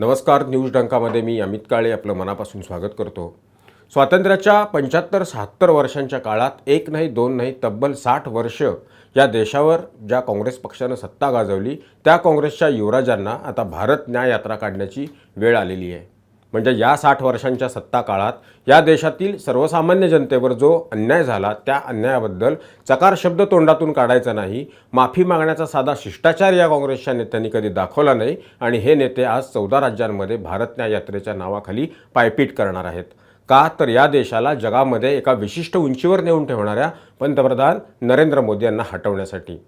नमस्कार न्यूज डंकामध्ये मी अमित काळे आपलं मनापासून स्वागत करतो. स्वातंत्र्याच्या पंच्याहत्तर शहात्तर वर्षांच्या काळात एक नाही दोन नाही तब्बल साठ वर्ष या देशावर ज्या काँग्रेस पक्षानं सत्ता गाजवली त्या काँग्रेसच्या युवराजांना आता भारत न्याय यात्रा काढण्याची वेळ आलेली आहे. म्हणजे या साठ वर्षांच्या सत्ता काळात या देशातील सर्वसामान्य जनतेवर जो अन्याय झाला त्या अन्यायाबद्दल चकार शब्द तोंडातून काढायचा नाही. माफी मागण्याचा साधा शिष्टाचार या काँग्रेसच्या नेत्यांनी कधी दाखवला नाही आणि हे नेते आज चौदा राज्यांमध्ये भारत न्याय यात्रेच्या नावाखाली पायपीट करणार आहेत. का तर या देशाला जगामध्ये एका विशिष्ट उंचीवर नेऊन ठेवणाऱ्या पंतप्रधान नरेंद्र मोदी यांना हटवण्यासाठी.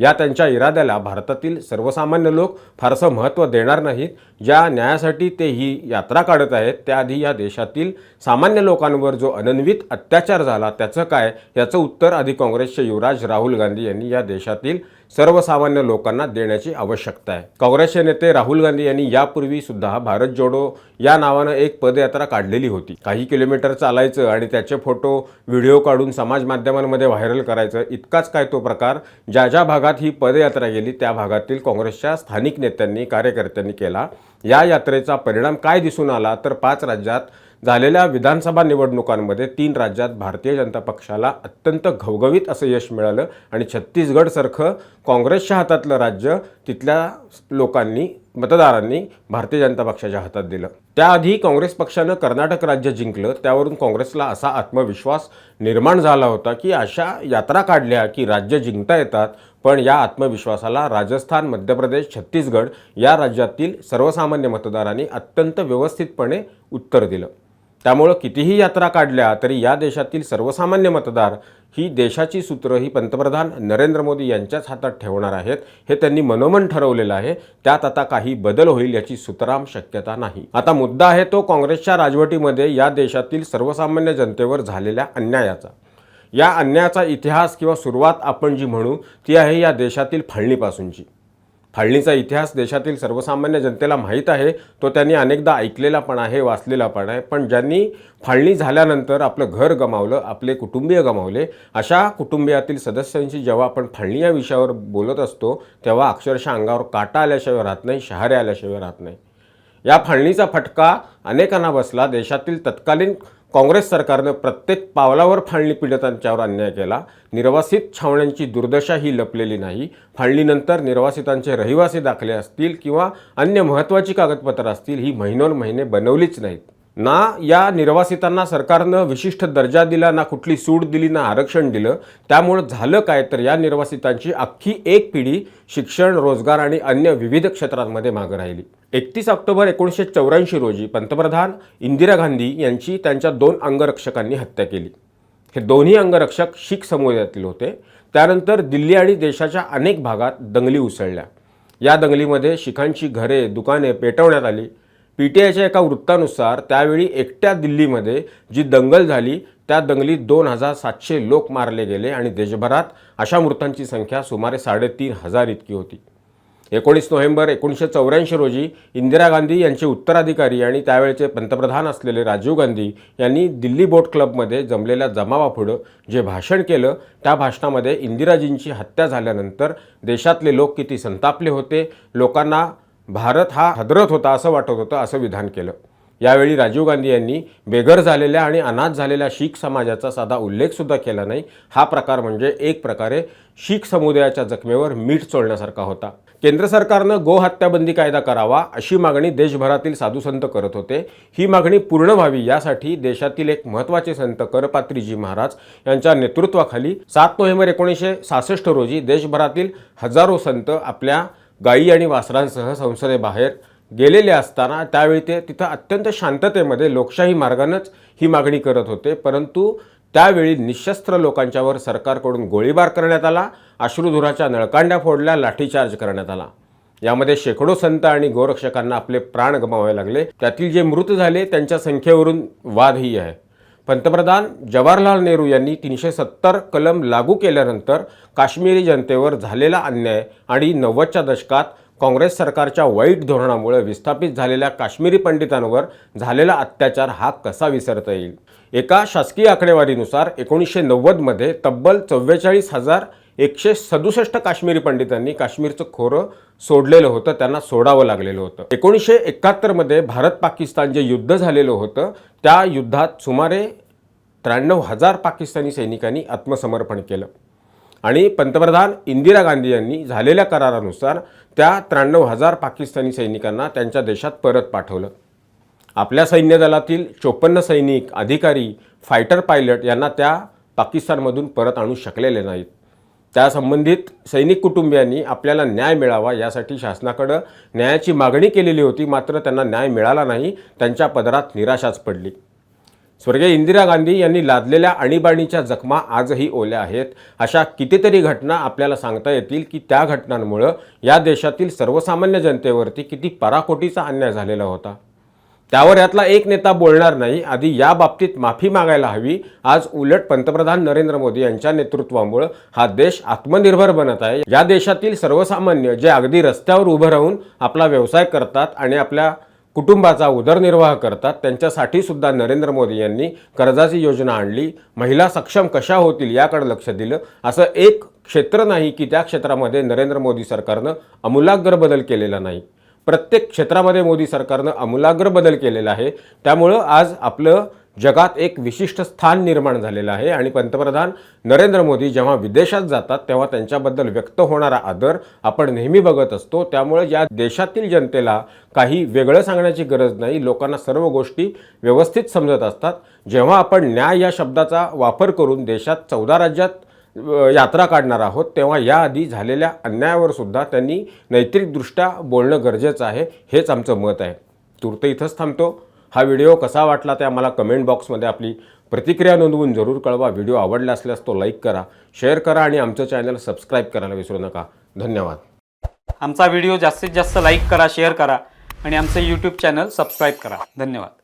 या त्यांच्या इराद्याला भारतातील सर्वसामान्य लोक फारसं महत्त्व देणार नाहीत. ज्या न्यायासाठी ते ही यात्रा काढत आहेत त्याआधी या देशातील सामान्य लोकांवर जो अनन्वित अत्याचार झाला त्याचं काय? याचं उत्तर आधी काँग्रेसचे युवराज राहुल गांधी यांनी या देशातील सर्वसामान्य लोकांना देण्याची आवश्यकता आहे. काँग्रेसचे नेते राहुल गांधी यांनी यापूर्वी सुद्धा भारत जोडो या नावानं एक पदयात्रा काढलेली होती. काही किलोमीटर चालायचं आणि त्याचे फोटो व्हिडिओ काढून समाज माध्यमांमध्ये व्हायरल करायचं इतकाच काय तो प्रकार? ज्या ज्या भागात ही पदयात्रा गेली त्या भागातील काँग्रेसच्या स्थानिक नेत्यांनी कार्यकर्त्यांनी केला. या यात्रेचा परिणाम काय दिसून आला? तर पाच राज्यात झालेल्या विधानसभा निवडणुकांमध्ये तीन राज्यात भारतीय जनता पक्षाला अत्यंत घवघवीत असं यश मिळालं आणि छत्तीसगडसारखं काँग्रेसच्या हातातलं राज्य तिथल्या लोकांनी मतदारांनी भारतीय जनता पक्षाच्या हातात दिलं. त्याआधी काँग्रेस पक्षानं कर्नाटक राज्य जिंकलं त्यावरून काँग्रेसला असा आत्मविश्वास निर्माण झाला होता की अशा यात्रा काढल्या की राज्य जिंकता येतात पण या आत्मविश्वासाला राजस्थान मध्य प्रदेश छत्तीसगड या राज्यातील सर्वसामान्य मतदारांनी अत्यंत व्यवस्थितपणे उत्तर दिलं. त्यामुळं कितीही यात्रा काढल्या तरी या देशातील सर्वसामान्य मतदार ही देशाची सूत्र ही पंतप्रधान नरेंद्र मोदी यांच्याच हातात ठेवणार आहेत. हे त्यांनी मनोमन ठरवलेलं आहे. त्यात आता काही बदल होईल याची सुतराम शक्यता नाही. आता मुद्दा आहे तो काँग्रेसच्या राजवटीमध्ये या देशातील सर्वसामान्य जनतेवर झालेल्या अन्यायाचा. या अन्यायाचा इतिहास किंवा सुरुवात आपण जी म्हणू ती आहे या देशातील फाळणीपासूनची. फाळणीचा इतिहास देशातील सर्वसामान्य जनतेला माहीत आहे. तो त्यांनी अनेकदा ऐकलेला पण आहे वाचलेला पण आहे. पण ज्यांनी फाळणी झाल्यानंतर आपलं घर गमावलं आपले कुटुंबीय गमावले अशा कुटुंबियातील सदस्यांशी जेव्हा आपण फाळणी या विषयावर बोलत असतो तेव्हा अक्षरशः अंगावर काटा आल्याशिवाय राहत नाही शहारे आल्याशिवाय राहत नाही. या फाळणीचा फटका अनेकांना बसला. देशातील तत्कालीन काँग्रेस सरकारनं प्रत्येक पावलावर फाळणी पीडितांच्यावर अन्याय केला. निर्वासित छावण्यांची दुर्दशा ही लपलेली नाही. फाळणीनंतर निर्वासितांचे रहिवासी दाखले असतील किंवा अन्य महत्त्वाची कागदपत्रं असतील ही महिनोन महिने बनवलीच नाहीत. ना या निर्वासितांना सरकारनं विशिष्ट दर्जा दिला ना कुठली सूट दिली ना आरक्षण दिलं. त्यामुळं झालं काय तर या निर्वासितांची अख्खी एक पिढी शिक्षण रोजगार आणि अन्य विविध क्षेत्रांमध्ये मागं राहिली. एकतीस ऑक्टोबर एकोणीसशे चौऱ्याऐंशी रोजी पंतप्रधान इंदिरा गांधी यांची त्यांच्या दोन अंगरक्षकांनी हत्या केली. हे दोन्ही अंगरक्षक शीख समुदायातील होते. त्यानंतर दिल्ली आणि देशाच्या अनेक भागात दंगली उसळल्या. या दंगलीमध्ये शिखांची घरे दुकाने पेटवण्यात आली. पी टी आयच्या एका वृत्तानुसार त्यावेळी एकट्या दिल्लीमध्ये जी दंगल झाली त्या दंगलीत दोन हजार सातशे लोक मारले गेले आणि देशभरात अशा मृतांची संख्या सुमारे साडेतीन हजार इतकी होती. एकोणीस नोव्हेंबर एकोणीसशे चौऱ्याऐंशी रोजी इंदिरा गांधी यांचे उत्तराधिकारी आणि त्यावेळचे पंतप्रधान असलेले राजीव गांधी यांनी दिल्ली बोट क्लबमध्ये जमलेल्या जमावापुढं जे भाषण केलं त्या भाषणामध्ये इंदिराजींची हत्या झाल्यानंतर देशातले लोक किती संतापले होते लोकांना भारत हा हदरत होता असं वाटत होतं असं विधान केलं. यावेळी राजीव गांधी यांनी बेघर झालेल्या आणि अनाथ झालेल्या शीख समाजाचा साधा उल्लेखसुद्धा केला नाही. हा प्रकार म्हणजे एक प्रकारे शीख समुदायाच्या जखमेवर मीठ चोळण्यासारखा होता. केंद्र सरकारनं गोहत्याबंदी कायदा करावा अशी मागणी देशभरातील साधूसंत करत होते. ही मागणी पूर्ण व्हावी यासाठी देशातील एक महत्त्वाचे संत करपात्रीजी महाराज यांच्या नेतृत्वाखाली सात नोव्हेंबर एकोणीसशे सहासष्ट रोजी देशभरातील हजारो संत आपल्या गायी आणि वासरांसह संसदेबाहेर गेलेले असताना त्यावेळी ते तिथं अत्यंत शांततेमध्ये लोकशाही मार्गानंच ही मागणी करत होते. परंतु त्यावेळी निशस्त्र लोकांच्यावर सरकारकडून गोळीबार करण्यात आला. अश्रुधुराच्या नळकांड्या फोडल्या लाठीचार्ज करण्यात आला. यामध्ये शेकडो संत आणि गोरक्षकांना आपले प्राण गमावावे लागले. त्यातील जे मृत झाले त्यांच्या संख्येवरून वादही आहे. पंतप्रधान जवाहरलाल नेहरू यांनी तीनशे सत्तर कलम लागू केल्यानंतर काश्मीरी जनतेवर झालेला अन्याय आणि नव्वदच्या दशकात काँग्रेस सरकारच्या वाईट धोरणामुळे विस्थापित झालेल्या काश्मीरी पंडितांवर झालेला अत्याचार हा कसा विसरता येईल? एका शासकीय आकडेवारीनुसार एकोणीसशे नव्वदमध्ये तब्बल चव्वेचाळीस हजार एकशे सदुसष्ट काश्मीरी पंडितांनी काश्मीरचं खोरं सोडलेलं होतं त्यांना सोडावं लागलेलं होतं. एकोणीसशे एकाहत्तरमध्ये भारत पाकिस्तान जे युद्ध झालेलं होतं त्या युद्धात सुमारे त्र्याण्णव हजार पाकिस्तानी सैनिकांनी आत्मसमर्पण केलं. आणि पंतप्रधान इंदिरा गांधी यांनी झालेल्या करारानुसार त्या त्र्याण्णव हजार पाकिस्तानी सैनिकांना त्यांच्या देशात परत पाठवलं. आपल्या सैन्य दलातील चोपन्न सैनिक अधिकारी फायटर पायलट यांना त्या पाकिस्तानमधून परत आणू शकलेले नाहीत. त्या संबंधित सैनिक कुटुंबियांनी आपल्याला न्याय मिळावा यासाठी शासनाकडं न्यायाची मागणी केलेली होती मात्र त्यांना न्याय मिळाला नाही. त्यांच्या पदरात निराशाच पडली. स्वर्गीय इंदिरा गांधी यांनी लादलेल्या आणीबाणीच्या जखमा आजही ओल्या आहेत. अशा कितीतरी घटना आपल्याला सांगता येतील की त्या घटनांमुळं या देशातील सर्वसामान्य जनतेवरती किती पराकोटीचा अन्याय झालेला होता. त्यावर यातला एक नेता बोलणार नाही. आधी या बाबतीत माफी मागायला हवी. आज उलट पंतप्रधान नरेंद्र मोदी यांच्या नेतृत्वामुळं हा देश आत्मनिर्भर बनत आहे. या देशातील सर्वसामान्य जे अगदी रस्त्यावर उभं राहून आपला व्यवसाय करतात आणि आपल्या कुटुंबाचा उदरनिर्वाह करतात त्यांच्यासाठी सुद्धा नरेंद्र मोदी यांनी कर्जाची योजना आणली. महिला सक्षम कशा होतील याकडे लक्ष दिलं. असं एक क्षेत्र नाही की त्या क्षेत्रामध्ये नरेंद्र मोदी सरकारनं आमूलाग्र बदल केलेला नाही. प्रत्येक क्षेत्रामध्ये मोदी सरकारनं आमूलाग्र बदल केलेला आहे. त्यामुळं आज आपलं जगात एक विशिष्ट स्थान निर्माण झालेलं आहे. आणि पंतप्रधान नरेंद्र मोदी जेव्हा विदेशात जातात तेव्हा त्यांच्याबद्दल व्यक्त होणारा आदर आपण नेहमी बघत असतो. त्यामुळे या देशातील जनतेला काही वेगळं सांगण्याची गरज नाही. लोकांना सर्व गोष्टी व्यवस्थित समजत असतात. जेव्हा आपण न्याय या शब्दाचा वापर करून देशात चौदा राज्यात यात्रा काढणार आहोत तेव्हा याआधी झालेल्या अन्यायावर सुद्धा त्यांनी नैतिकदृष्ट्या बोलणं गरजेचं आहे हेच आमचं मत आहे. तूर्त इथंच थांबतो. हा व्हिडिओ कसा वाटला ते आम्हाला कमेंट बॉक्समध्ये आपली प्रतिक्रिया नोंदवून जरूर कळवा. व्हिडिओ आवडला असल्यास तो लाईक करा शेअर करा आणि आमचं चॅनल सबस्क्राईब करायला विसरू नका. धन्यवाद. आमचा व्हिडिओ जास्तीत जास्त लाईक करा शेअर करा आणि आमचं यूट्यूब चॅनल सबस्क्राईब करा. धन्यवाद.